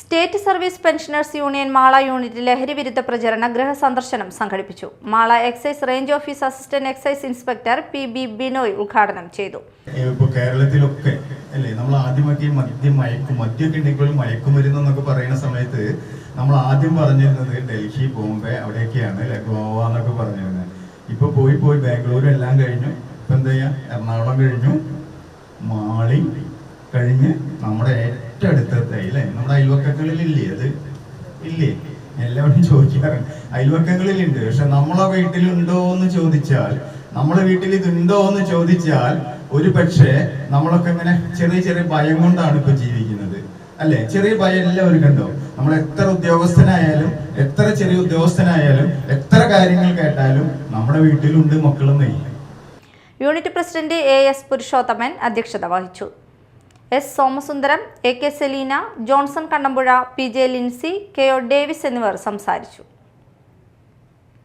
State service pensioners union Mala unit ലഹരി വിരുദ്ധ പ്രചരണ ഗൃഹ സന്ദർശനം സംഘടിപ്പിച്ചു. Mala excise range office assistant excise inspector P B Binoy ഉദ്ഘാടനം ചെയ്തു. കേരളത്തിലൊക്കെ അല്ലേ നമ്മൾ ആദ്യമൊക്കെ മദ്യം മയക്കും മദ്യമൊക്കെ ഉണ്ടെങ്കിൽ മയക്കുമരുന്ന് എന്നൊക്കെ പറയുന്ന സമയത്ത് നമ്മൾ ആദ്യം പറഞ്ഞിരുന്നത് ഡൽഹി ബോംബെ അവിടെയൊക്കെയാണ് അല്ലെ ഗോവ എന്നൊക്കെ പറഞ്ഞിരുന്നത്. ഇപ്പൊ പോയി പോയി ബാംഗ്ലൂർ എല്ലാം കഴിഞ്ഞു. ഇപ്പൊ എന്താ ചെയ്യാ എറണാകുളം കഴിഞ്ഞു. മാളി കഴിഞ്ഞ് നമ്മുടെ ഏറ്റവും അടുത്തത്തെ അല്ലേ നമ്മുടെ അയൽവക്കങ്ങളിലില്ലേ അത്? ഇല്ലേ? എല്ലാവരും ചോദിക്കാറുണ്ട്. അയൽവക്കങ്ങളിലുണ്ട്. പക്ഷെ നമ്മളെ വീട്ടിലുണ്ടോ എന്ന് ചോദിച്ചാൽ നമ്മളെ വീട്ടിൽ ഇതുണ്ടോ എന്ന് ചോദിച്ചാൽ ഒരു പക്ഷേ നമ്മളൊക്കെ ഇങ്ങനെ ചെറിയ ചെറിയ ഭയം കൊണ്ടാണ് ഇപ്പൊ ജീവിക്കുന്നത്. അല്ലെ? ചെറിയ ഭയം എല്ലാവർക്കും കണ്ടോ നമ്മൾ എത്ര ഉദ്യോഗസ്ഥനായാലും എത്ര ചെറിയ ഉദ്യോഗസ്ഥനായാലും എത്ര കാര്യങ്ങൾ കേട്ടാലും നമ്മുടെ വീട്ടിലുണ്ട് മക്കളൊന്നും ഇല്ല. Unit president A S Purushothaman അധ്യക്ഷത വഹിച്ചു. S Somasundaram A K Selina Johnson Kannampuzha P J Lincy K O Davis എന്നിവർ സംസാരിച്ചു.